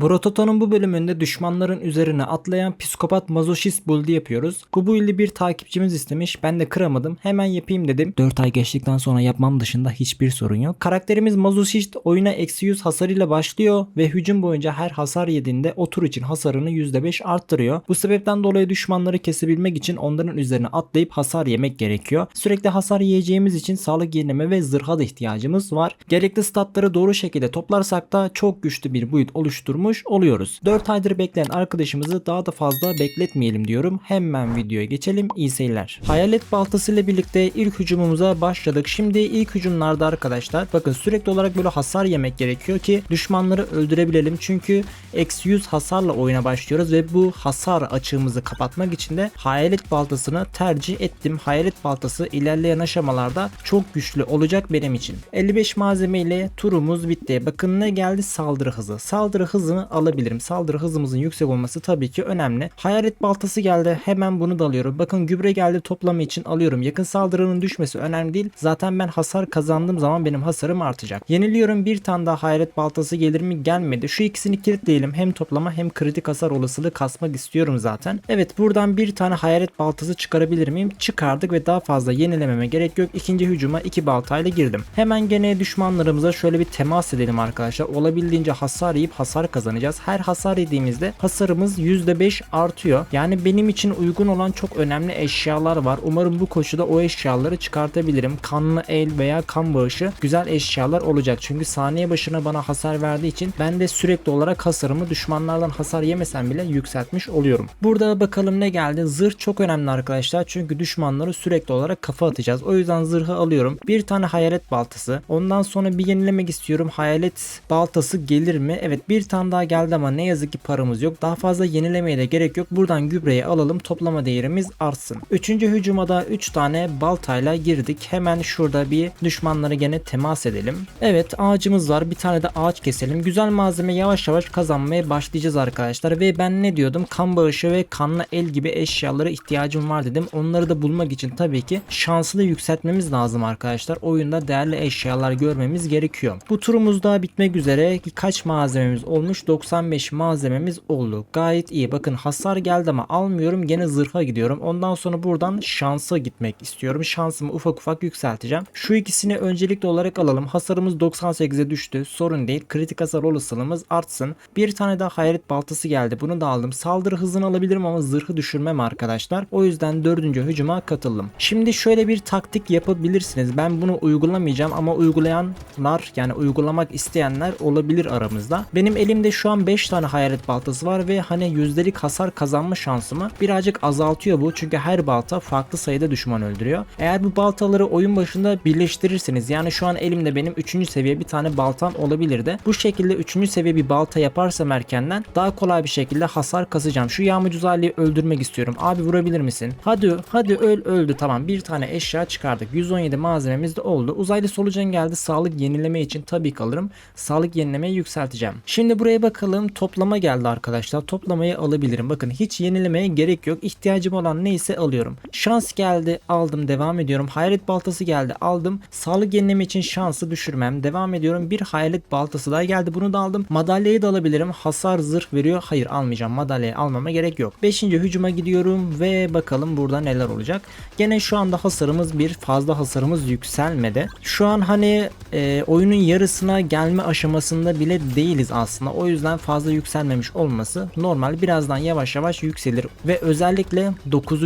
Brototo'nun bu bölümünde düşmanların üzerine atlayan psikopat mazoşist build'i yapıyoruz. Bu build'i bir takipçimiz istemiş. Ben de kıramadım. Hemen yapayım dedim. 4 ay geçtikten sonra yapmam dışında hiçbir sorun yok. Karakterimiz mazoşist oyuna eksi 100 hasarıyla başlıyor ve hücum boyunca her hasar yediğinde o tur için hasarını %5 arttırıyor. Bu sebepten dolayı düşmanları kesebilmek için onların üzerine atlayıp hasar yemek gerekiyor. Sürekli hasar yiyeceğimiz için sağlık yenileme ve zırha da ihtiyacımız var. Gerekli statları doğru şekilde toplarsak da çok güçlü bir build oluşturmuş oluyoruz. 4 aydır bekleyen arkadaşımızı daha da fazla bekletmeyelim diyorum. Hemen videoya geçelim. İyi seyirler. Hayalet baltası ile birlikte ilk hücumumuza başladık. Şimdi ilk hücumlarda arkadaşlar bakın sürekli olarak böyle hasar yemek gerekiyor ki düşmanları öldürebilelim. Çünkü eksi 100 hasarla oyuna başlıyoruz ve bu hasar açığımızı kapatmak için de hayalet baltasını tercih ettim. Hayalet baltası ilerleyen aşamalarda çok güçlü olacak benim için. 55 malzeme ile turumuz bitti. Bakın ne geldi? Saldırı hızı. Saldırı hızını alabilirim. Saldırı hızımızın yüksek olması tabii ki önemli. Hayalet baltası geldi. Hemen bunu da alıyorum. Bakın gübre geldi toplama için alıyorum. Yakın saldırının düşmesi önemli değil. Zaten ben hasar kazandığım zaman benim hasarım artacak. Yeniliyorum bir tane daha hayalet baltası gelir mi? Gelmedi. Şu ikisini kilitleyelim. Hem toplama hem kritik hasar olasılığı kasmak istiyorum zaten. Evet buradan bir tane hayalet baltası çıkarabilir miyim? Çıkardık ve daha fazla yenilememe gerek yok. İkinci hücuma iki baltayla girdim. Hemen gene düşmanlarımıza şöyle bir temas edelim arkadaşlar. Olabildiğince hasar yiyip hasar kazanacağız. Her hasar yediğimizde hasarımız %5 artıyor. Yani benim için uygun olan çok önemli eşyalar var. Umarım bu koşuda o eşyaları çıkartabilirim. Kanlı el veya kan bağışı güzel eşyalar olacak. Çünkü saniye başına bana hasar verdiği için ben de sürekli olarak hasarımı düşmanlardan hasar yemesem bile yükseltmiş oluyorum. Burada bakalım ne geldi. Zırh çok önemli arkadaşlar. Çünkü düşmanları sürekli olarak kafa atacağız. O yüzden zırhı alıyorum. Bir tane hayalet baltası. Ondan sonra bir yenilemek istiyorum. Hayalet baltası gelir mi? Evet bir tane daha geldi ama ne yazık ki paramız yok. Daha fazla yenilemeye de gerek yok. Buradan gübreyi alalım. Toplama değerimiz artsın. Üçüncü hücuma da 3 tane baltayla girdik. Hemen şurada bir düşmanları gene temas edelim. Evet ağacımız var. Bir tane de ağaç keselim. Güzel malzeme yavaş yavaş kazanmaya başlayacağız arkadaşlar. Ve ben ne diyordum? Kan bağışı ve kanlı el gibi eşyalara ihtiyacım var dedim. Onları da bulmak için tabii ki şansı da yükseltmemiz lazım arkadaşlar. Oyunda değerli eşyalar görmemiz gerekiyor. Bu turumuz daha bitmek üzere. Kaç malzememiz olmuş? 95 malzememiz oldu. Gayet iyi. Bakın hasar geldi ama almıyorum. Gene zırha gidiyorum. Ondan sonra buradan şansa gitmek istiyorum. Şansımı ufak ufak yükselteceğim. Şu ikisini öncelikli olarak alalım. Hasarımız 98'e düştü. Sorun değil. Kritik hasar olasılığımız artsın. Bir tane daha hayalet baltası geldi. Bunu da aldım. Saldırı hızını alabilirim ama zırhı düşürmem arkadaşlar. O yüzden dördüncü hücuma katıldım. Şimdi şöyle bir taktik yapabilirsiniz. Ben bunu uygulamayacağım ama uygulayanlar yani uygulamak isteyenler olabilir aramızda. Benim elimde şu an 5 tane hayalet baltası var ve hani yüzdelik hasar kazanma şansımı birazcık azaltıyor bu. Çünkü her balta farklı sayıda düşman öldürüyor. Eğer bu baltaları oyun başında birleştirirseniz yani şu an elimde benim 3. seviye bir tane baltam olabilirdi. Bu şekilde 3. seviye bir balta yaparsam erkenden daha kolay bir şekilde hasar kasacağım. Şu yağmurcu zaliyi öldürmek istiyorum. Abi vurabilir misin? Hadi hadi öl öldü tamam bir tane eşya çıkardık. 117 malzememiz de oldu. Uzaylı solucan geldi. Sağlık yenileme için tabii ki alırım. Sağlık yenilemeyi yükselteceğim. Şimdi buraya bakalım. Toplama geldi arkadaşlar. Toplamayı alabilirim. Bakın hiç yenilemeye gerek yok. İhtiyacım olan neyse alıyorum. Şans geldi. Aldım. Devam ediyorum. Hayalet baltası geldi. Aldım. Sağlık yenileme için şansı düşürmem. Devam ediyorum. Bir hayalet baltası daha geldi. Bunu da aldım. Madalyayı da alabilirim. Hasar zırh veriyor. Hayır almayacağım. Madalyayı almama gerek yok. Beşinci hücuma gidiyorum ve bakalım burada neler olacak. Gene şu anda hasarımız bir fazla hasarımız yükselmedi. Şu an hani e, oyunun yarısına gelme aşamasında bile değiliz aslında. O yüzden fazla yükselmemiş olması normal. Birazdan yavaş yavaş yükselir ve özellikle 9.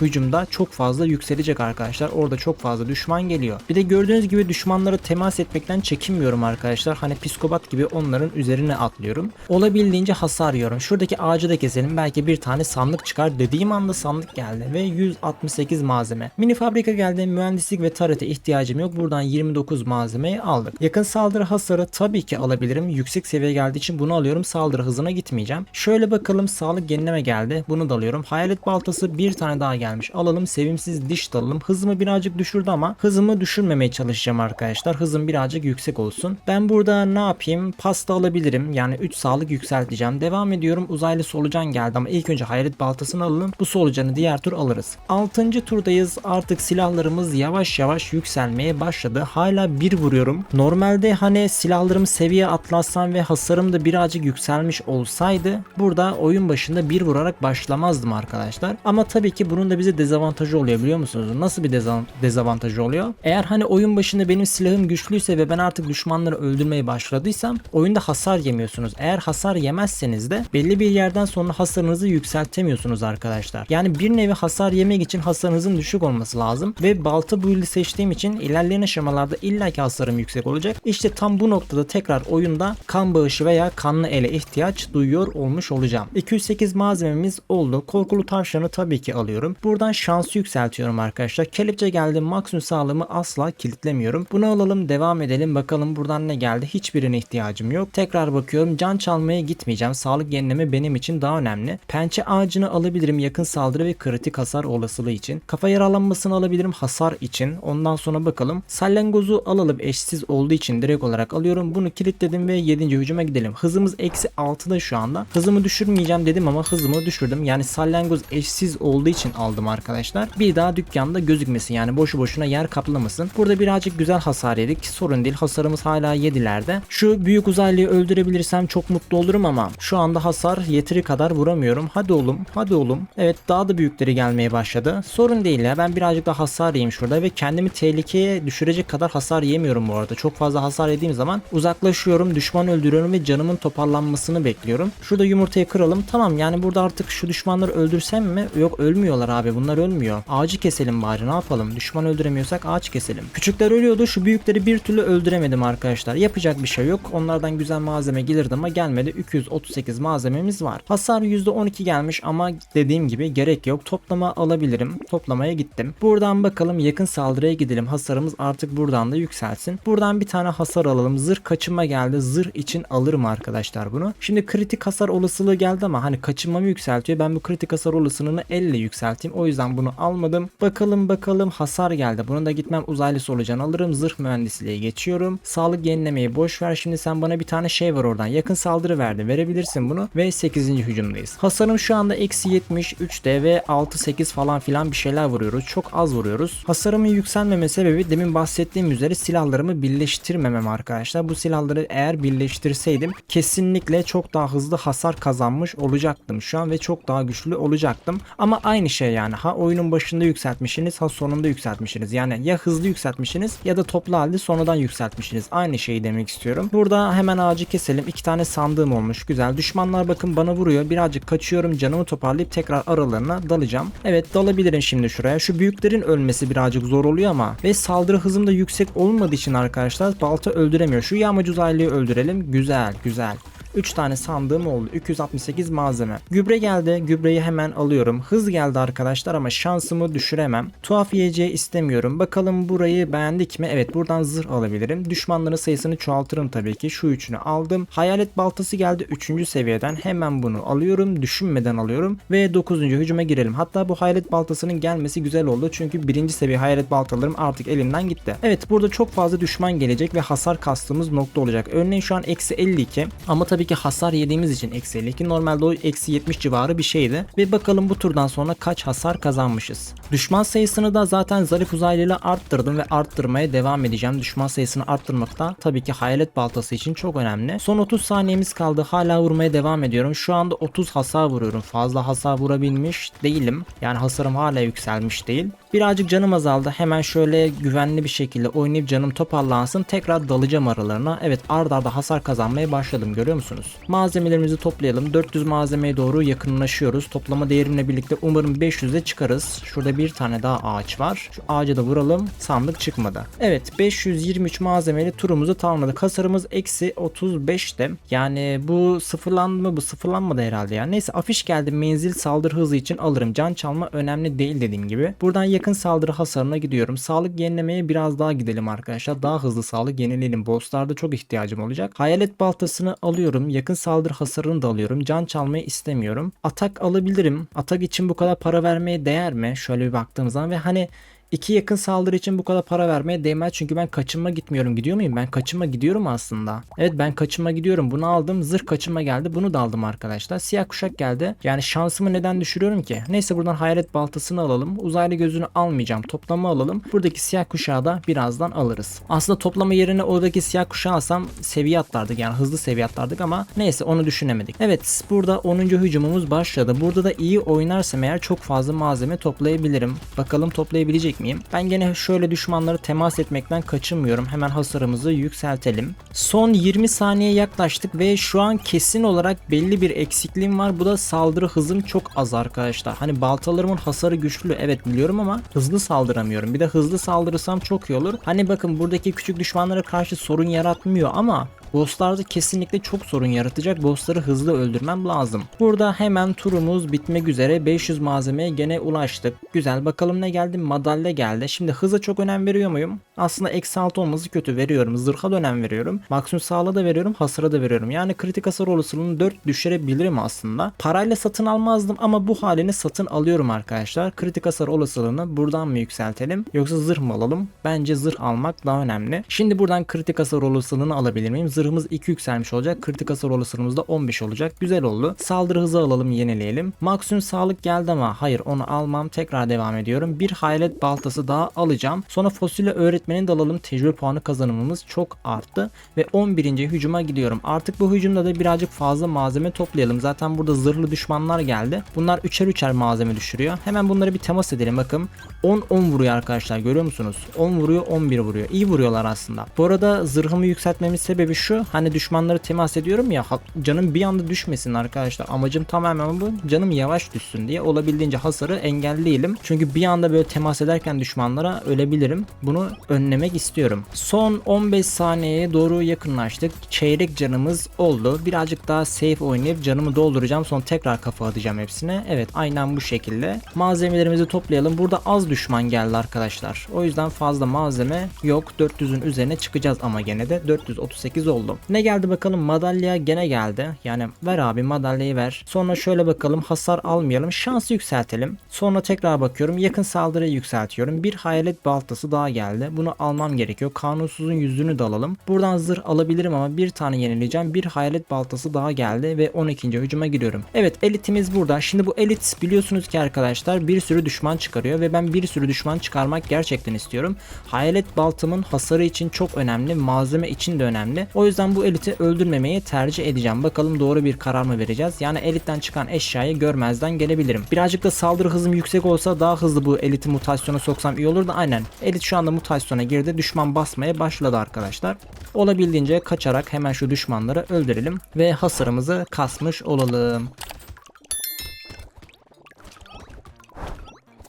hücumda çok fazla yükselecek arkadaşlar. Orada çok fazla düşman geliyor. Bir de gördüğünüz gibi düşmanlara temas etmekten çekinmiyorum arkadaşlar. Hani psikopat gibi onların üzerine atlıyorum. Olabildiğince hasar yiyorum. Şuradaki ağacı da keselim. Belki bir tane sandık çıkar. Dediğim anda sandık geldi ve 168 malzeme. Mini fabrika geldi. Mühendislik ve tarete ihtiyacım yok. Buradan 29 malzemeyi aldık. Yakın saldırı hasarı tabii ki alabilirim. Yüksek seviye geldiği için bunu alıyorum. Saldırı hızına gitmeyeceğim. Şöyle bakalım sağlık yenileme geldi. Bunu da alıyorum. Hayalet baltası bir tane daha gelmiş. Alalım. Sevimsiz diş de alalım. Hızımı birazcık düşürdü ama hızımı düşürmemeye çalışacağım arkadaşlar. Hızım birazcık yüksek olsun. Ben burada ne yapayım? Pasta alabilirim. Yani 3 sağlık yükselteceğim. Devam ediyorum. Uzaylı solucan geldi ama ilk önce hayalet baltasını alalım. Bu solucanı diğer tur alırız. 6. turdayız. Artık silahlarımız yavaş yavaş yükselmeye başladı. Hala bir vuruyorum. Normalde hani silahlarım seviye atlatsam ve hasarım da birazcık yükselmiş olsaydı burada oyun başında bir vurarak başlamazdım arkadaşlar. Ama tabii ki bunun da bize dezavantajı oluyor biliyor musunuz? Nasıl bir deza- dezavantajı oluyor? Eğer hani oyun başında benim silahım güçlüyse ve ben artık düşmanları öldürmeye başladıysam oyunda hasar yemiyorsunuz. Eğer hasar yemezseniz de belli bir yerden sonra hasarınızı yükseltemiyorsunuz arkadaşlar. Yani bir nevi hasar yemek için hasarınızın düşük olması lazım ve balta build'i seçtiğim için ilerleyen aşamalarda illaki hasarım yüksek olacak. İşte tam bu noktada tekrar oyunda kan bağışı veya kanlı ele ihtiyaç duyuyor olmuş olacağım. 208 malzememiz oldu. Korkulu tavşanı tabii ki alıyorum. Buradan şansı yükseltiyorum arkadaşlar. Kelepçe geldi. Maksimum sağlığımı asla kilitlemiyorum. Bunu alalım devam edelim. Bakalım buradan ne geldi. Hiçbirine ihtiyacım yok. Tekrar bakıyorum. Can çalmaya gitmeyeceğim. Sağlık yenileme benim için daha önemli. Pençe ağacını alabilirim yakın saldırı ve kritik hasar olasılığı için. Kafa yaralanmasını alabilirim hasar için. Ondan sonra bakalım. Salyangozu alalım eşsiz olduğu için direkt olarak alıyorum. Bunu kilitledim ve 7. hücuma gidelim. Hızımız eksi 6'da şu anda. Hızımı düşürmeyeceğim dedim ama hızımı düşürdüm. Yani salyangoz eşsiz olduğu için aldım arkadaşlar. Bir daha dükkanda gözükmesin yani boşu boşuna yer kaplamasın. Burada birazcık güzel hasar yedik. Sorun değil hasarımız hala 7'lerde. Şu büyük uzaylıyı öldürebilirsem çok mutlu olurum ama şu anda hasar yeteri kadar vuramıyorum. Hadi oğlum hadi oğlum. Evet daha da büyükleri gelmeye başladı. Sorun değil ya ben birazcık daha hasar yiyeyim şurada ve kendimi tehlikeye düşürecek kadar hasar yemiyorum bu arada. Çok fazla hasar yediğim zaman uzaklaşıyorum, düşman öldürüyorum ve canımın toparlanmasını bekliyorum. Şurada yumurtayı kıralım. Tamam yani burada artık şu düşmanları öldürsem mi? Yok ölmüyorlar abi bunlar ölmüyor. Ağacı keselim bari ne yapalım? Düşman öldüremiyorsak ağaç keselim. Küçükler ölüyordu şu büyükleri bir türlü öldüremedim arkadaşlar. Yapacak bir şey yok. Onlardan güzel malzeme gelirdi ama gelmedi. 238 malzememiz var. Hasar %12 gelmiş ama dediğim gibi gerek yok. Toplama alabilirim. Toplamaya gittim. Buradan bakalım yakın saldırıya gidelim. Hasarımız artık buradan da yükselsin. Buradan bir tane hasar alalım. Zırh kaçınma geldi. Zırh için alırım arkadaşlar bunu. Şimdi kritik hasar olasılığı geldi ama hani kaçınmamı yükseltiyor. Ben bu kritik hasar olasılığını elle yükselteyim. O yüzden bunu almadım. Bakalım bakalım hasar geldi. Bunu da gitmem uzaylısı olacağını alırım. Zırh mühendisliğe geçiyorum. Sağlık yenilemeyi boş ver. Şimdi sen bana bir tane şey var oradan. Yakın saldırı verdi. Verebilirsin bunu. Ve 8. hücumdayız. Hasarım şu anda eksi 73'te ve 6-8 falan filan bir şeyler vuruyoruz. Çok az vuruyoruz. Hasarımın yükselmeme sebebi demin bahsettiğim üzere silahlarımı birleştirmemem arkadaşlar. Bu silahları eğer birleştirseydim kesinlikle çok daha hızlı hasar kazanmış olacaktım şu an ve çok daha güçlü olacaktım. Ama aynı şey yani ha oyunun başında yükseltmişsiniz ha sonunda yükseltmişsiniz. Yani ya hızlı yükseltmişsiniz ya da toplu halde sonradan yükseltmişsiniz. Aynı şeyi demek istiyorum. Burada hemen ağacı keselim. İki tane sandığım olmuş. Güzel. Düşmanlar bakın bana vuruyor. Birazcık kaçıyorum. Canımı toparlayıp tekrar aralarına dalacağım. Evet dalabilirim şimdi şuraya. Şu büyüklerin ölmesi birazcık zor oluyor ama ve saldırı hızım da yüksek olmadığı için arkadaşlar balta öldüremiyor. Şu yağmacı uzaylıyı öldürelim. Güzel güzel. Güzel. 3 tane sandığım oldu. 268 malzeme. Gübre geldi. Gübreyi hemen alıyorum. Hız geldi arkadaşlar ama şansımı düşüremem. Tuhaf yiyeceği istemiyorum. Bakalım burayı beğendik mi? Evet buradan zırh alabilirim. Düşmanların sayısını çoğaltırım tabii ki. Şu üçünü aldım. Hayalet baltası geldi 3. seviyeden. Hemen bunu alıyorum. Düşünmeden alıyorum. Ve 9. hücuma girelim. Hatta bu hayalet baltasının gelmesi güzel oldu. Çünkü 1. seviye hayalet baltalarım artık elimden gitti. Evet burada çok fazla düşman gelecek ve hasar kastığımız nokta olacak. Örneğin şu an eksi 52 ama tabii ki hasar yediğimiz için eksi 52. Normalde o eksi 70 civarı bir şeydi. Ve bakalım bu turdan sonra kaç hasar kazanmışız. Düşman sayısını da zaten zarif uzaylıyla arttırdım ve arttırmaya devam edeceğim. Düşman sayısını arttırmak da tabii ki hayalet baltası için çok önemli. Son 30 saniyemiz kaldı. Hala vurmaya devam ediyorum. Şu anda 30 hasar vuruyorum. Fazla hasar vurabilmiş değilim. Yani hasarım hala yükselmiş değil. Birazcık canım azaldı. Hemen şöyle güvenli bir şekilde oynayıp canım toparlansın. Tekrar dalacağım aralarına. Evet ard arda hasar kazanmaya başladım görüyor musunuz? Malzemelerimizi toplayalım. 400 malzemeye doğru yakınlaşıyoruz. Toplama değerimle birlikte umarım 500'e çıkarız. Şurada bir tane daha ağaç var. Şu ağaca da vuralım. Sandık çıkmadı. Evet 523 malzemeli turumuzu tamamladık. Hasarımız eksi 35'te. Yani bu sıfırlandı mı? Bu sıfırlanmadı herhalde ya. Neyse afiş geldi. Menzil saldırı hızı için alırım. Can çalma önemli değil dediğim gibi. Buradan yakın saldırı hasarına gidiyorum. Sağlık yenilemeye biraz daha gidelim arkadaşlar. Daha hızlı sağlık yenileyelim. Bosslarda çok ihtiyacım olacak. Hayalet baltasını alıyorum. Yakın saldırı hasarını da alıyorum. Can çalmayı istemiyorum. Atak alabilirim. Atak için bu kadar para vermeye değer mi? Şöyle bir baktığım zaman ve hani İki yakın saldırı için bu kadar para vermeye değmez çünkü ben kaçınma gitmiyorum. Gidiyor muyum? Ben kaçınma gidiyorum aslında. Evet ben kaçınma gidiyorum. Bunu aldım. Zırh kaçınma geldi. Bunu da aldım arkadaşlar. Siyah kuşak geldi. Yani şansımı neden düşürüyorum ki? Neyse buradan hayalet baltasını alalım. Uzaylı gözünü almayacağım. Toplama alalım. Buradaki siyah kuşağı da birazdan alırız. Aslında toplama yerine oradaki siyah kuşağı alsam seviye atlardık. Yani hızlı seviye atlardık ama neyse onu düşünemedik. Evet burada 10. hücumumuz başladı. Burada da iyi oynarsam eğer çok fazla malzeme toplayabilirim. Bakalım toplayabilecek miyim? Ben gene şöyle düşmanları temas etmekten kaçınmıyorum. Hemen hasarımızı yükseltelim. Son 20 saniye yaklaştık ve şu an kesin olarak belli bir eksikliğim var. Bu da saldırı hızım çok az arkadaşlar. Hani baltalarımın hasarı güçlü evet biliyorum ama hızlı saldıramıyorum. Bir de hızlı saldırırsam çok iyi olur. Hani bakın buradaki küçük düşmanlara karşı sorun yaratmıyor ama Bosslarda kesinlikle çok sorun yaratacak. Bossları hızlı öldürmem lazım. Burada hemen turumuz bitmek üzere. 500 malzemeye gene ulaştık. Güzel bakalım ne geldi? Madalya geldi. Şimdi hıza çok önem veriyor muyum? Aslında eksi 6 olması kötü veriyorum. Zırha da önem veriyorum. Maksimum sağlığa da veriyorum. Hasara da veriyorum. Yani kritik hasar olasılığını 4 düşürebilirim aslında. Parayla satın almazdım ama bu halini satın alıyorum arkadaşlar. Kritik hasar olasılığını buradan mı yükseltelim? Yoksa zırh mı alalım? Bence zırh almak daha önemli. Şimdi buradan kritik hasar olasılığını alabilir miyim? Zırhımız 2 yükselmiş olacak. Kritik hasar olasılığımız da 15 olacak. Güzel oldu. Saldırı hızı alalım yenileyelim. Maksimum sağlık geldi ama hayır onu almam. Tekrar devam ediyorum. Bir hayalet baltası daha alacağım. Sonra fosilya öğretmeni de alalım. Tecrübe puanı kazanımımız çok arttı. Ve 11. hücuma gidiyorum. Artık bu hücumda da birazcık fazla malzeme toplayalım. Zaten burada zırhlı düşmanlar geldi. Bunlar üçer üçer malzeme düşürüyor. Hemen bunları bir temas edelim. Bakın 10-10 vuruyor arkadaşlar. Görüyor musunuz? 10 vuruyor 11 vuruyor. İyi vuruyorlar aslında. Bu arada zırhımı yükseltmemin sebebi şu. Hani düşmanları temas ediyorum ya canım bir anda düşmesin arkadaşlar. Amacım tamamen bu. Canım yavaş düşsün diye olabildiğince hasarı engelleyelim. Çünkü bir anda böyle temas ederken düşmanlara ölebilirim. Bunu önlemek istiyorum. Son 15 saniyeye doğru yakınlaştık. Çeyrek canımız oldu. Birazcık daha safe oynayıp canımı dolduracağım. Sonra tekrar kafa atacağım hepsine. Evet aynen bu şekilde. Malzemelerimizi toplayalım. Burada az düşman geldi arkadaşlar. O yüzden fazla malzeme yok. 400'ün üzerine çıkacağız ama gene de 438 oldu. Ne geldi bakalım? Madalya gene geldi. Yani ver abi madalyayı ver. Sonra şöyle bakalım hasar almayalım. Şansı yükseltelim. Sonra tekrar bakıyorum. Yakın saldırıyı yükseltiyorum. Bir hayalet baltası daha geldi. Bunu almam gerekiyor. Kanunsuzun yüzünü de alalım. Buradan zırh alabilirim ama bir tane yenileyeceğim. Bir hayalet baltası daha geldi ve 12. hücuma giriyorum. Evet elitimiz burada. Şimdi bu elit biliyorsunuz ki arkadaşlar bir sürü düşman çıkarıyor ve ben bir sürü düşman çıkarmak gerçekten istiyorum. Hayalet baltamın hasarı için çok önemli. Malzeme için de önemli. O yüzden bu eliti öldürmemeyi tercih edeceğim. Bakalım doğru bir karar mı vereceğiz? Yani elitten çıkan eşyayı görmezden gelebilirim. Birazcık da saldırı hızım yüksek olsa daha hızlı bu eliti mutasyona soksam iyi olur da aynen. Elit şu anda mutasyona girdi. Düşman basmaya başladı arkadaşlar. Olabildiğince kaçarak hemen şu düşmanları öldürelim ve hasarımızı kasmış olalım.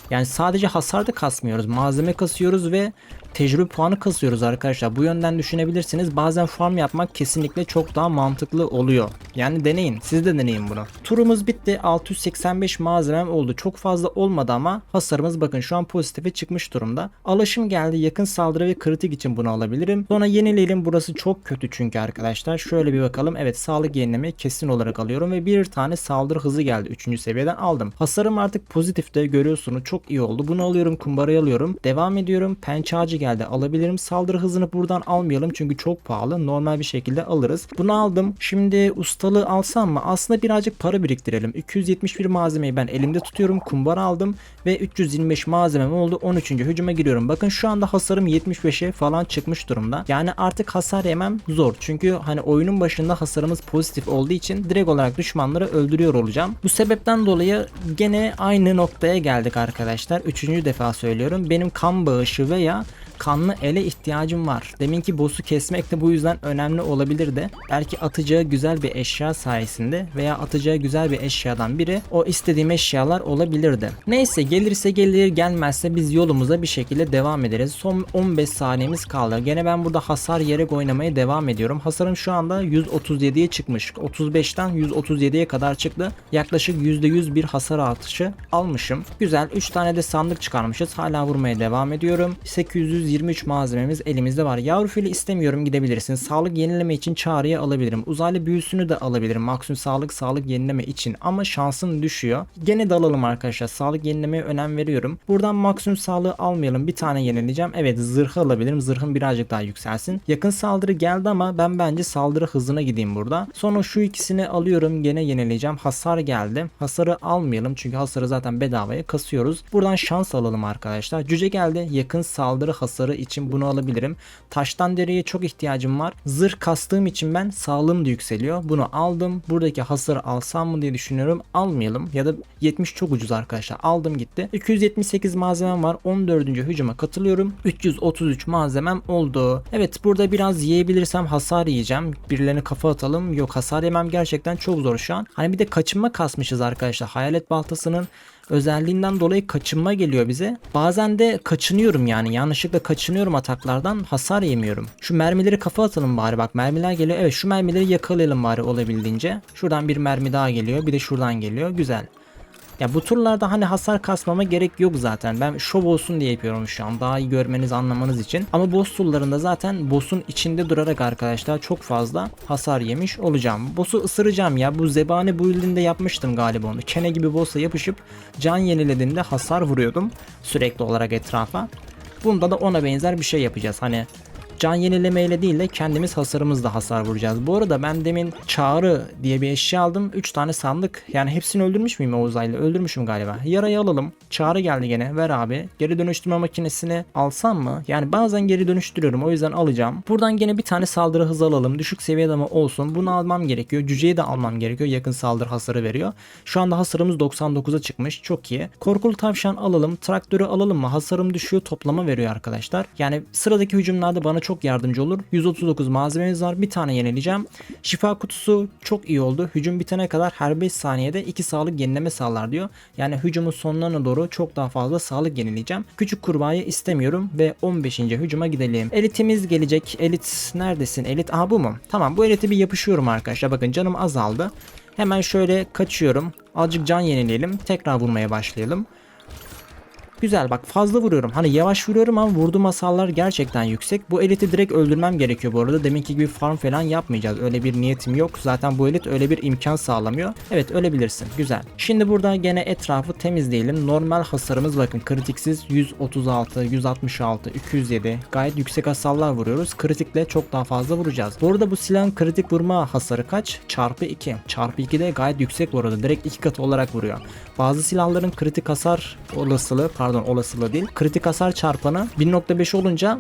Yani sadece hasar da kasmıyoruz. Malzeme kasıyoruz ve tecrübe puanı kasıyoruz arkadaşlar. Bu yönden düşünebilirsiniz. Bazen farm yapmak kesinlikle çok daha mantıklı oluyor. Yani deneyin. Siz de deneyin bunu. Turumuz bitti. 685 malzemem oldu. Çok fazla olmadı ama hasarımız bakın şu an pozitife çıkmış durumda. Alaşım geldi. Yakın saldırı ve kritik için bunu alabilirim. Sonra yenileyelim. Burası çok kötü çünkü arkadaşlar. Şöyle bir bakalım. Evet sağlık yenilemeyi kesin olarak alıyorum ve bir tane saldırı hızı geldi. 3. seviyeden aldım. Hasarım artık pozitifte görüyorsunuz. Çok iyi oldu. Bunu alıyorum. Kumbarayı alıyorum. Devam ediyorum. Pençe ağacı geldi. Alabilirim. Saldırı hızını buradan almayalım çünkü çok pahalı. Normal bir şekilde alırız. Bunu aldım. Şimdi ustalığı alsam mı? Aslında birazcık para biriktirelim. 271 malzemeyi ben elimde tutuyorum. Kumbara aldım ve 325 malzemem oldu. 13. hücuma giriyorum. Bakın şu anda hasarım 75'e falan çıkmış durumda. Yani artık hasar yemem zor. Çünkü hani oyunun başında hasarımız pozitif olduğu için direkt olarak düşmanları öldürüyor olacağım. Bu sebepten dolayı gene aynı noktaya geldik arkadaşlar. Üçüncü defa söylüyorum. Benim kan bağışı veya kanlı ele ihtiyacım var. Deminki boss'u kesmek de bu yüzden önemli olabilirdi. Belki atacağı güzel bir eşya sayesinde veya atacağı güzel bir eşyadan biri o istediğim eşyalar olabilirdi. Neyse gelirse gelir gelmezse biz yolumuza bir şekilde devam ederiz. Son 15 saniyemiz kaldı. Gene ben burada hasar yerek oynamaya devam ediyorum. Hasarım şu anda 137'ye çıkmış. 35'ten 137'ye kadar çıktı. Yaklaşık %100 bir hasar artışı almışım. Güzel 3 tane de sandık çıkarmışız. Hala vurmaya devam ediyorum. 800 423 malzememiz elimizde var. Yavru fili istemiyorum gidebilirsin. Sağlık yenileme için çağrıya alabilirim. Uzaylı büyüsünü de alabilirim. Maksimum sağlık sağlık yenileme için ama şansın düşüyor. Gene dalalım arkadaşlar. Sağlık yenilemeye önem veriyorum. Buradan maksimum sağlığı almayalım. Bir tane yenileyeceğim. Evet zırhı alabilirim. Zırhım birazcık daha yükselsin. Yakın saldırı geldi ama ben bence saldırı hızına gideyim burada. Sonra şu ikisini alıyorum. Gene yenileyeceğim. Hasar geldi. Hasarı almayalım çünkü hasarı zaten bedavaya kasıyoruz. Buradan şans alalım arkadaşlar. Cüce geldi. Yakın saldırı hasarı için bunu alabilirim. Taştan deriye çok ihtiyacım var. Zırh kastığım için ben sağlığım da yükseliyor. Bunu aldım. Buradaki hasarı alsam mı diye düşünüyorum. Almayalım. Ya da 70 çok ucuz arkadaşlar. Aldım gitti. 278 malzemem var. 14. hücuma katılıyorum. 333 malzemem oldu. Evet burada biraz yiyebilirsem hasar yiyeceğim. Birilerine kafa atalım. Yok hasar yemem gerçekten çok zor şu an. Hani bir de kaçınma kasmışız arkadaşlar. Hayalet baltasının özelliğinden dolayı kaçınma geliyor bize. Bazen de kaçınıyorum yani yanlışlıkla kaçınıyorum ataklardan hasar yemiyorum. Şu mermileri kafa atalım bari bak mermiler geliyor. Evet şu mermileri yakalayalım bari olabildiğince. Şuradan bir mermi daha geliyor bir de şuradan geliyor güzel. Ya bu turlarda hani hasar kasmama gerek yok zaten. Ben şov olsun diye yapıyorum şu an. Daha iyi görmeniz anlamanız için. Ama boss turlarında zaten boss'un içinde durarak arkadaşlar çok fazla hasar yemiş olacağım. Boss'u ısıracağım ya. Bu zebani build'inde yapmıştım galiba onu. Kene gibi boss'a yapışıp can yenilediğinde hasar vuruyordum. Sürekli olarak etrafa. Bunda da ona benzer bir şey yapacağız. Hani can yenilemeyle değil de kendimiz hasarımızla hasar vuracağız. Bu arada ben demin çağrı diye bir eşya aldım. 3 tane sandık. Yani hepsini öldürmüş müyüm o uzaylı? Öldürmüşüm galiba. Yarayı alalım. Çağrı geldi gene. Ver abi. Geri dönüştürme makinesini alsam mı? Yani bazen geri dönüştürüyorum. O yüzden alacağım. Buradan gene bir tane saldırı hızı alalım. Düşük seviyede ama olsun. Bunu almam gerekiyor. Cüceyi de almam gerekiyor. Yakın saldırı hasarı veriyor. Şu anda hasarımız 99'a çıkmış. Çok iyi. Korkulu tavşan alalım. Traktörü alalım mı? Hasarım düşüyor. Toplama veriyor arkadaşlar. Yani sıradaki hücumlarda bana çok yardımcı olur. 139 malzememiz var. Bir tane yenileyeceğim. Şifa kutusu çok iyi oldu. Hücum bitene kadar her 5 saniyede 2 sağlık yenileme sağlar diyor. Yani hücumun sonlarına doğru çok daha fazla sağlık yenileyeceğim. Küçük kurbağayı istemiyorum ve 15. hücuma gidelim. Elitimiz gelecek. Elit neredesin? Elit aha bu mu? Tamam bu elite bir yapışıyorum arkadaşlar. Bakın canım azaldı. Hemen şöyle kaçıyorum. Azıcık can yenileyelim. Tekrar vurmaya başlayalım. Güzel bak fazla vuruyorum. Hani yavaş vuruyorum ama vurduğum hasarlar gerçekten yüksek. Bu eliti direkt öldürmem gerekiyor bu arada. Deminki gibi farm falan yapmayacağız. Öyle bir niyetim yok. Zaten bu elit öyle bir imkan sağlamıyor. Evet ölebilirsin. Güzel. Şimdi burada gene etrafı temizleyelim. Normal hasarımız bakın kritiksiz 136, 166, 207. Gayet yüksek hasarlar vuruyoruz. Kritikle çok daha fazla vuracağız. Bu arada bu silahın kritik vurma hasarı kaç? Çarpı 2. Çarpı 2 de gayet yüksek bu arada. Direkt 2 katı olarak vuruyor. Bazı silahların kritik hasar olasılığı pardon olasılığı değil. Kritik hasar çarpanı 1.5 olunca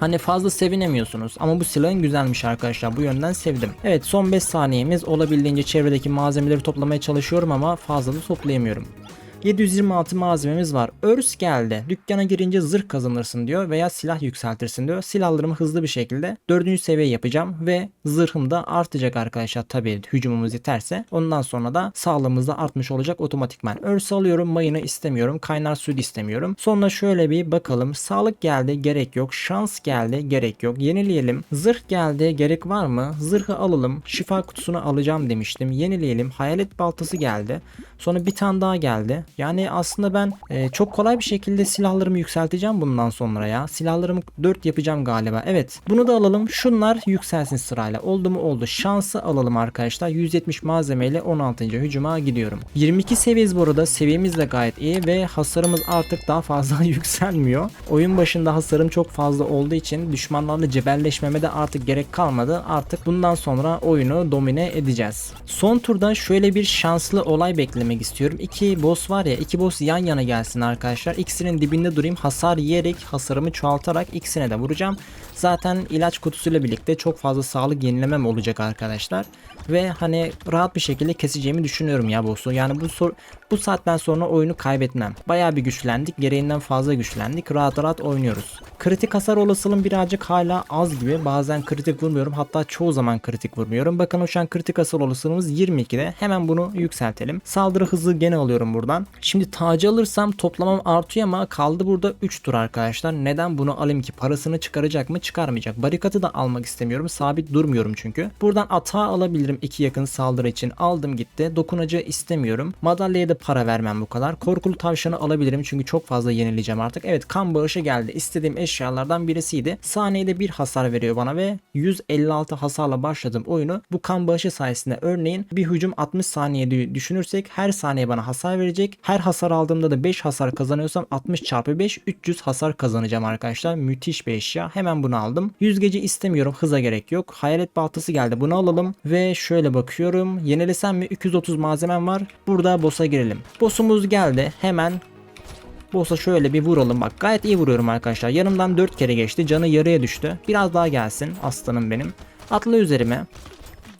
Hani fazla sevinemiyorsunuz ama bu silahın güzelmiş arkadaşlar bu yönden sevdim. Evet son 5 saniyemiz olabildiğince çevredeki malzemeleri toplamaya çalışıyorum ama fazla da toplayamıyorum. 726 malzememiz var. Örs geldi. Dükkana girince zırh kazanırsın diyor veya silah yükseltirsin diyor. Silahlarımı hızlı bir şekilde 4. seviye yapacağım ve zırhım da artacak arkadaşlar tabii hücumumuz yeterse. Ondan sonra da sağlığımız da artmış olacak otomatikman. Örs alıyorum mayını istemiyorum. Kaynar da istemiyorum. Sonra şöyle bir bakalım. Sağlık geldi gerek yok. Şans geldi gerek yok. Yenileyelim. Zırh geldi gerek var mı? Zırhı alalım. Şifa kutusunu alacağım demiştim. Yenileyelim. Hayalet baltası geldi. Sonra bir tane daha geldi. Yani aslında ben e, çok kolay bir şekilde silahlarımı yükselteceğim bundan sonra ya. Silahlarımı 4 yapacağım galiba. Evet. Bunu da alalım. Şunlar yükselsin sırayla. Oldu mu oldu. Şansı alalım arkadaşlar. 170 malzemeyle 16. hücuma gidiyorum. 22 seviyeyiz bu arada. Seviyemiz de gayet iyi ve hasarımız artık daha fazla yükselmiyor. Oyun başında hasarım çok fazla olduğu için düşmanlarla cebelleşmeme de artık gerek kalmadı. Artık bundan sonra oyunu domine edeceğiz. Son turda şöyle bir şanslı olay beklemek istiyorum. İki boss var ya iki boss yan yana gelsin arkadaşlar. İkisinin dibinde durayım. Hasar yiyerek hasarımı çoğaltarak ikisine de vuracağım. Zaten ilaç kutusuyla birlikte çok fazla sağlık yenilemem olacak arkadaşlar. Ve hani rahat bir şekilde keseceğimi düşünüyorum ya boss'u. Yani bu sor bu saatten sonra oyunu kaybetmem. Bayağı bir güçlendik. Gereğinden fazla güçlendik. Rahat rahat oynuyoruz. Kritik hasar olasılığım birazcık hala az gibi. Bazen kritik vurmuyorum. Hatta çoğu zaman kritik vurmuyorum. Bakın şu an kritik hasar olasılığımız 22'de. Hemen bunu yükseltelim. Saldırı hızı gene alıyorum buradan. Şimdi tacı alırsam toplamam artıyor ama kaldı burada 3 tur arkadaşlar. Neden bunu alayım ki? Parasını çıkaracak mı? Çıkarmayacak. Barikatı da almak istemiyorum. Sabit durmuyorum çünkü. Buradan atağı alabilirim iki yakın saldırı için. Aldım gitti. Dokunacağı istemiyorum. Madalyaya da para vermem bu kadar. Korkulu tavşanı alabilirim çünkü çok fazla yenileyeceğim artık. Evet kan bağışı geldi. İstediğim eşyalardan birisiydi. Saniyede bir hasar veriyor bana ve 156 hasarla başladım oyunu. Bu kan bağışı sayesinde örneğin bir hücum 60 saniye düşünürsek her saniye bana hasar verecek. Her hasar aldığımda da 5 hasar kazanıyorsam 60 çarpı 5 300 hasar kazanacağım arkadaşlar. Müthiş bir eşya. Hemen bunu aldım. Yüzgeci istemiyorum. Hıza gerek yok. Hayalet baltası geldi. Bunu alalım. Ve şöyle bakıyorum. Yenilesem mi? 230 malzemem var. Burada boss'a girelim. Boss'umuz geldi. Hemen Boss'a şöyle bir vuralım bak gayet iyi vuruyorum arkadaşlar. Yanımdan 4 kere geçti. Canı yarıya düştü. Biraz daha gelsin aslanım benim. Atla üzerime.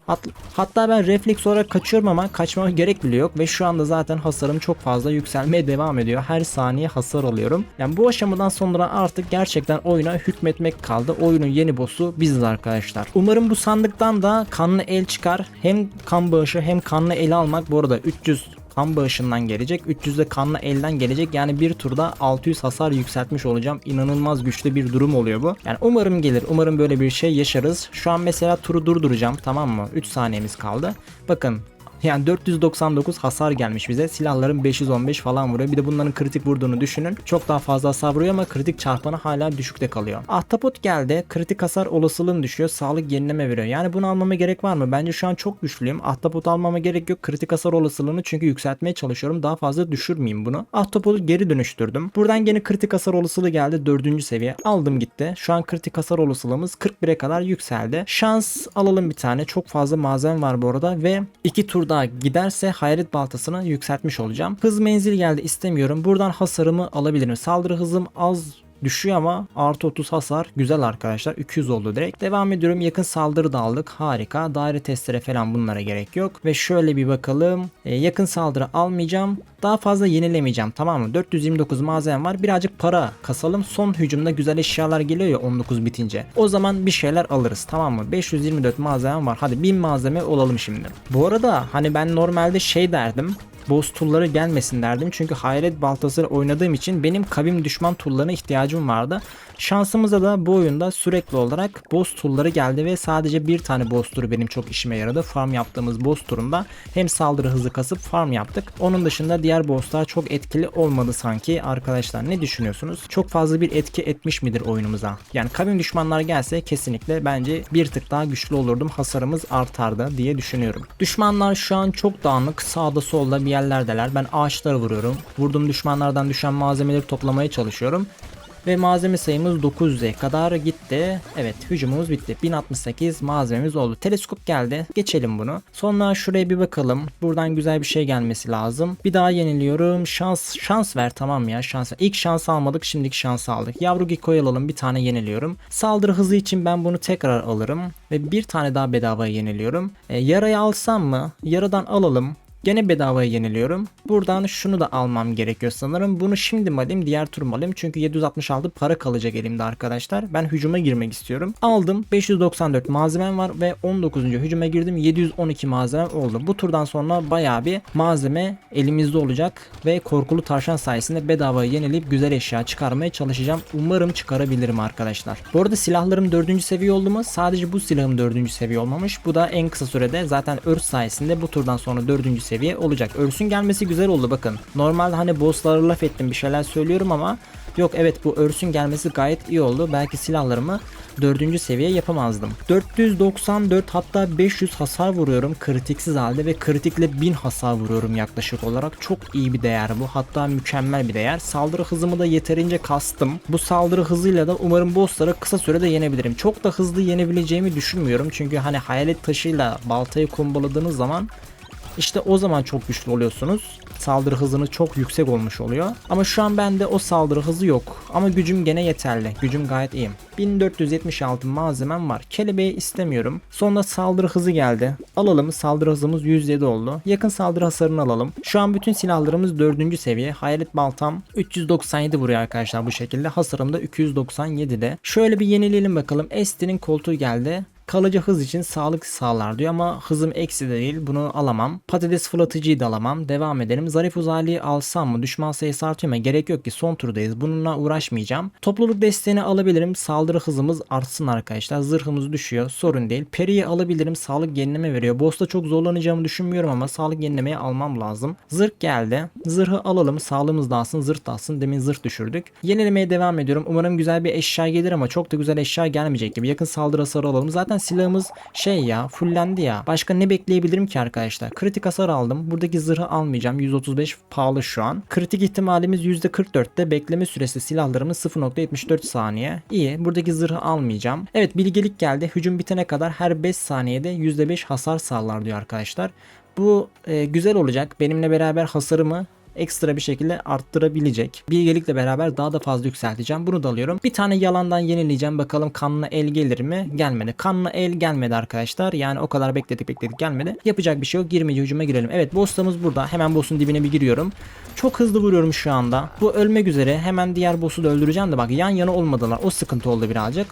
Hat, hatta ben refleks olarak kaçıyorum ama kaçmama gerek bile yok ve şu anda zaten hasarım çok fazla yükselmeye devam ediyor. Her saniye hasar alıyorum. Yani bu aşamadan sonra artık gerçekten oyuna hükmetmek kaldı. Oyunun yeni boss'u biziz arkadaşlar. Umarım bu sandıktan da kanlı el çıkar. Hem kan bağışı hem kanlı el almak bu arada 300 kan bağışından gelecek. 300 de kanlı elden gelecek. Yani bir turda 600 hasar yükseltmiş olacağım. İnanılmaz güçlü bir durum oluyor bu. Yani umarım gelir. Umarım böyle bir şey yaşarız. Şu an mesela turu durduracağım tamam mı? 3 saniyemiz kaldı. Bakın yani 499 hasar gelmiş bize. Silahların 515 falan vuruyor. Bir de bunların kritik vurduğunu düşünün. Çok daha fazla hasar vuruyor ama kritik çarpanı hala düşükte kalıyor. Ahtapot geldi. Kritik hasar olasılığın düşüyor. Sağlık yenileme veriyor. Yani bunu almama gerek var mı? Bence şu an çok güçlüyüm. Ahtapot almama gerek yok. Kritik hasar olasılığını çünkü yükseltmeye çalışıyorum. Daha fazla düşürmeyeyim bunu. Ahtapotu geri dönüştürdüm. Buradan gene kritik hasar olasılığı geldi. Dördüncü seviye. Aldım gitti. Şu an kritik hasar olasılığımız 41'e kadar yükseldi. Şans alalım bir tane. Çok fazla malzeme var bu arada ve iki turda daha giderse hayalet baltasını yükseltmiş olacağım. Hız menzil geldi istemiyorum. Buradan hasarımı alabilirim. Saldırı hızım az düşüyor ama artı 30 hasar güzel arkadaşlar. 200 oldu direkt. Devam ediyorum. Yakın saldırı da aldık. Harika. Daire testere falan bunlara gerek yok. Ve şöyle bir bakalım. Ee, yakın saldırı almayacağım. Daha fazla yenilemeyeceğim tamam mı? 429 malzeme var. Birazcık para kasalım. Son hücumda güzel eşyalar geliyor ya 19 bitince. O zaman bir şeyler alırız tamam mı? 524 malzeme var. Hadi 1000 malzeme olalım şimdi. Bu arada hani ben normalde şey derdim boss tool'ları gelmesin derdim. Çünkü hayalet baltası oynadığım için benim kabim düşman tool'larına ihtiyacım vardı. Şansımıza da bu oyunda sürekli olarak boss tool'ları geldi ve sadece bir tane boss turu benim çok işime yaradı. Farm yaptığımız boss turunda hem saldırı hızı kasıp farm yaptık. Onun dışında diğer bosslar çok etkili olmadı sanki. Arkadaşlar ne düşünüyorsunuz? Çok fazla bir etki etmiş midir oyunumuza? Yani kabim düşmanlar gelse kesinlikle bence bir tık daha güçlü olurdum. Hasarımız artardı diye düşünüyorum. Düşmanlar şu an çok dağınık. Sağda solda bir yerlerdeler. Ben ağaçlara vuruyorum. Vurduğum düşmanlardan düşen malzemeleri toplamaya çalışıyorum. Ve malzeme sayımız 900'e kadar gitti. Evet hücumumuz bitti. 1068 malzememiz oldu. Teleskop geldi. Geçelim bunu. Sonra şuraya bir bakalım. Buradan güzel bir şey gelmesi lazım. Bir daha yeniliyorum. Şans şans ver tamam ya şans. İlk şans almadık şimdiki şans aldık. Yavru Gecko'yu alalım. Bir tane yeniliyorum. Saldırı hızı için ben bunu tekrar alırım. Ve bir tane daha bedavaya yeniliyorum. E, yarayı alsam mı? Yaradan alalım. Gene bedavaya yeniliyorum. Buradan şunu da almam gerekiyor sanırım. Bunu şimdi mi alayım diğer tur mu alayım? Çünkü 766 para kalacak elimde arkadaşlar. Ben hücuma girmek istiyorum. Aldım. 594 malzemem var ve 19. hücuma girdim. 712 malzemem oldu. Bu turdan sonra baya bir malzeme elimizde olacak. Ve korkulu tavşan sayesinde bedavaya yenilip güzel eşya çıkarmaya çalışacağım. Umarım çıkarabilirim arkadaşlar. Bu arada silahlarım 4. seviye oldu mu? Sadece bu silahım 4. seviye olmamış. Bu da en kısa sürede zaten örs sayesinde bu turdan sonra 4. seviye seviye olacak. Örsün gelmesi güzel oldu bakın. Normalde hani bosslara laf ettim bir şeyler söylüyorum ama yok evet bu örsün gelmesi gayet iyi oldu. Belki silahlarımı 4. seviye yapamazdım. 494 hatta 500 hasar vuruyorum kritiksiz halde ve kritikle 1000 hasar vuruyorum yaklaşık olarak. Çok iyi bir değer bu. Hatta mükemmel bir değer. Saldırı hızımı da yeterince kastım. Bu saldırı hızıyla da umarım bossları kısa sürede yenebilirim. Çok da hızlı yenebileceğimi düşünmüyorum. Çünkü hani hayalet taşıyla baltayı komboladığınız zaman işte o zaman çok güçlü oluyorsunuz. Saldırı hızınız çok yüksek olmuş oluyor. Ama şu an bende o saldırı hızı yok. Ama gücüm gene yeterli. Gücüm gayet iyi. 1476 malzemem var. Kelebeği istemiyorum. Sonra saldırı hızı geldi. Alalım. Saldırı hızımız 107 oldu. Yakın saldırı hasarını alalım. Şu an bütün silahlarımız 4. seviye. Hayalet baltam 397 vuruyor arkadaşlar bu şekilde. Hasarım da 297'de. Şöyle bir yenileyelim bakalım. Esti'nin koltuğu geldi Kalıcı hız için sağlık sağlar diyor ama hızım eksi de değil. Bunu alamam. Patates fırlatıcıyı da alamam. Devam edelim. Zarif uzaylıyı alsam mı? Düşman sayısı artıyor mu? Gerek yok ki son turdayız. Bununla uğraşmayacağım. Topluluk desteğini alabilirim. Saldırı hızımız artsın arkadaşlar. Zırhımız düşüyor. Sorun değil. Peri'yi alabilirim. Sağlık yenileme veriyor. Boss'ta çok zorlanacağımı düşünmüyorum ama sağlık yenilemeyi almam lazım. Zırh geldi. Zırhı alalım. Sağlığımız da alsın. Zırh da alsın. Demin zırh düşürdük. Yenilemeye devam ediyorum. Umarım güzel bir eşya gelir ama çok da güzel eşya gelmeyecek gibi. Yakın saldırı hasarı alalım. Zaten silahımız şey ya fullendi ya. Başka ne bekleyebilirim ki arkadaşlar? Kritik hasar aldım. Buradaki zırhı almayacağım. 135 pahalı şu an. Kritik ihtimalimiz %44'te. Bekleme süresi silahlarımız 0.74 saniye. İyi. Buradaki zırhı almayacağım. Evet bilgelik geldi. Hücum bitene kadar her 5 saniyede %5 hasar sağlar diyor arkadaşlar. Bu e, güzel olacak. Benimle beraber hasarımı ekstra bir şekilde arttırabilecek. Bilgelikle beraber daha da fazla yükselteceğim. Bunu da alıyorum. Bir tane yalandan yenileyeceğim. Bakalım kanlı el gelir mi? Gelmedi. Kanlı el gelmedi arkadaşlar. Yani o kadar bekledik bekledik gelmedi. Yapacak bir şey yok. Girmeci hücuma girelim. Evet boss'tamız burada. Hemen boss'un dibine bir giriyorum. Çok hızlı vuruyorum şu anda. Bu ölmek üzere. Hemen diğer boss'u da öldüreceğim de bak yan yana olmadılar. O sıkıntı oldu birazcık.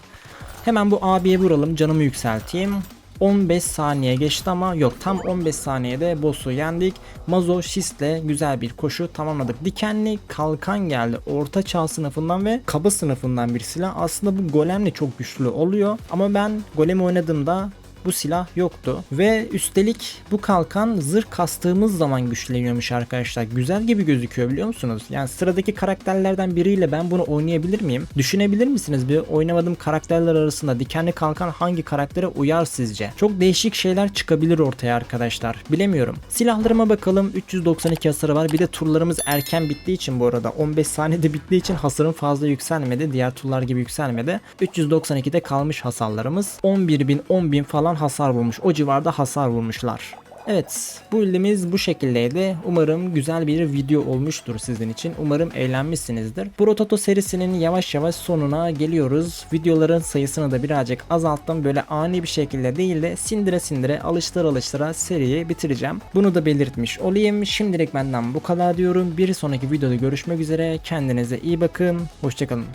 Hemen bu abiye vuralım. Canımı yükselteyim. 15 saniye geçti ama yok tam 15 saniyede boss'u yendik. Mazo Şist'le güzel bir koşu tamamladık. Dikenli kalkan geldi orta çağ sınıfından ve kaba sınıfından bir silah. Aslında bu golemle çok güçlü oluyor ama ben golemi oynadığımda bu silah yoktu. Ve üstelik bu kalkan zırh kastığımız zaman güçleniyormuş arkadaşlar. Güzel gibi gözüküyor biliyor musunuz? Yani sıradaki karakterlerden biriyle ben bunu oynayabilir miyim? Düşünebilir misiniz? Bir oynamadığım karakterler arasında dikenli kalkan hangi karaktere uyar sizce? Çok değişik şeyler çıkabilir ortaya arkadaşlar. Bilemiyorum. Silahlarıma bakalım. 392 hasarı var. Bir de turlarımız erken bittiği için bu arada 15 saniyede bittiği için hasarım fazla yükselmedi. Diğer turlar gibi yükselmedi. 392'de kalmış hasarlarımız. 11.000 10.000 falan hasar vurmuş. O civarda hasar vurmuşlar. Evet bu ildimiz bu şekildeydi. Umarım güzel bir video olmuştur sizin için. Umarım eğlenmişsinizdir. Brototo serisinin yavaş yavaş sonuna geliyoruz. Videoların sayısını da birazcık azalttım. Böyle ani bir şekilde değil de sindire sindire alıştıra alıştıra seriyi bitireceğim. Bunu da belirtmiş olayım. Şimdilik benden bu kadar diyorum. Bir sonraki videoda görüşmek üzere. Kendinize iyi bakın. Hoşçakalın.